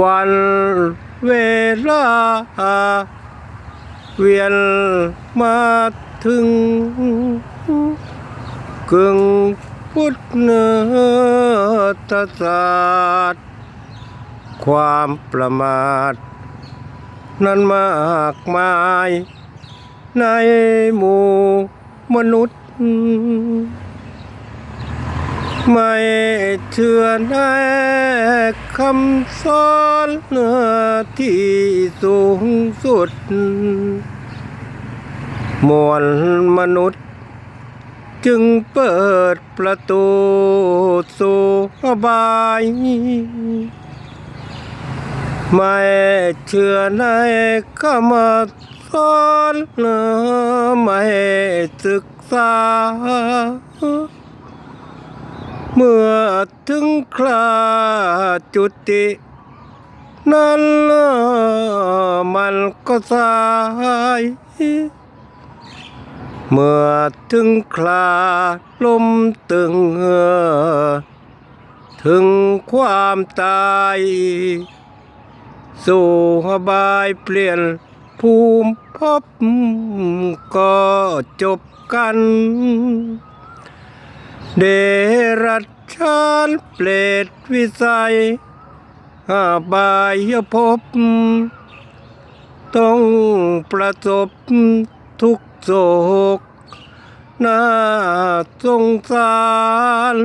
วันเวลา เวียนมาถึงกึ่งพุทธเนตศาสตร์ความประมาท นั้นมากมาย ในหมู่มนุษย์ ไม่เชื่อในคำสอนที่สูงสุด มวลมนุษย์ จึงเปิดประตูสู่อบายไม่เชื่อในคำสอนไม่ศึกษา เมื่อถึงคราจุติ นั้นมันก็สาย เมื่อถึงคราลมตึง ถึงความตาย สู่บายเปลี่ยนภูมิภพก็จบกัน เดรัจฉานเปรตวิสัยอาบายภพต้องประสบทุกโศกน่าสงสาร